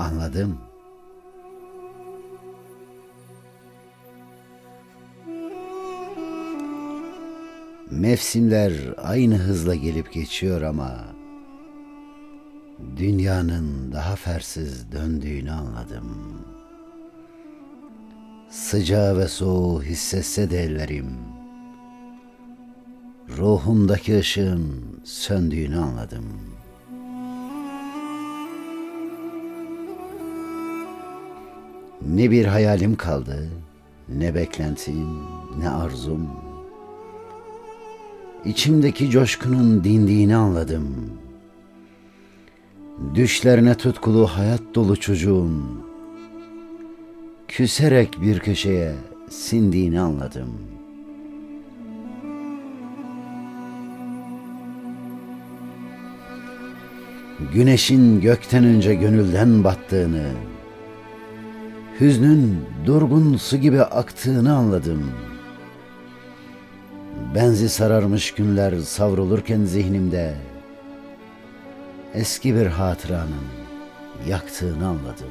Anladım. Mevsimler aynı hızla gelip geçiyor ama dünyanın daha fersiz döndüğünü anladım. Sıcağı ve soğuğu hissetse de ellerim, ruhumdaki ışığın söndüğünü anladım. Ne bir hayalim kaldı, ne beklentim, ne arzum. İçimdeki coşkunun dindiğini anladım. Düşlerine tutkulu hayat dolu çocuğum. Küserek bir köşeye sindiğini anladım. Güneşin gökten önce gönülden battığını, hüznün durgun su gibi aktığını anladım. Benzi sararmış günler savrulurken zihnimde eski bir hatıranın yaktığını anladım.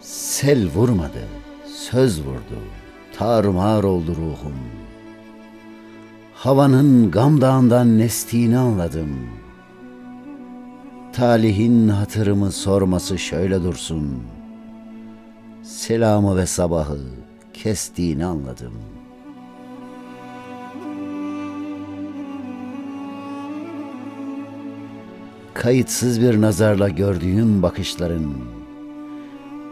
Sel vurmadı, söz vurdu, tarumar oldu ruhum. Havanın gam dağından nestiğini anladım. Talihin hatırımı sorması şöyle dursun. Selamı ve sabahı kestiğini anladım. Kayıtsız bir nazarla gördüğüm bakışların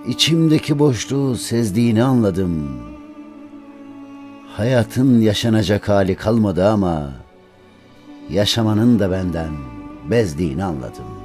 içimdeki boşluğu sezdiğini anladım. Hayatın yaşanacak hali kalmadı ama yaşamanın da benden bezdiğini anladım.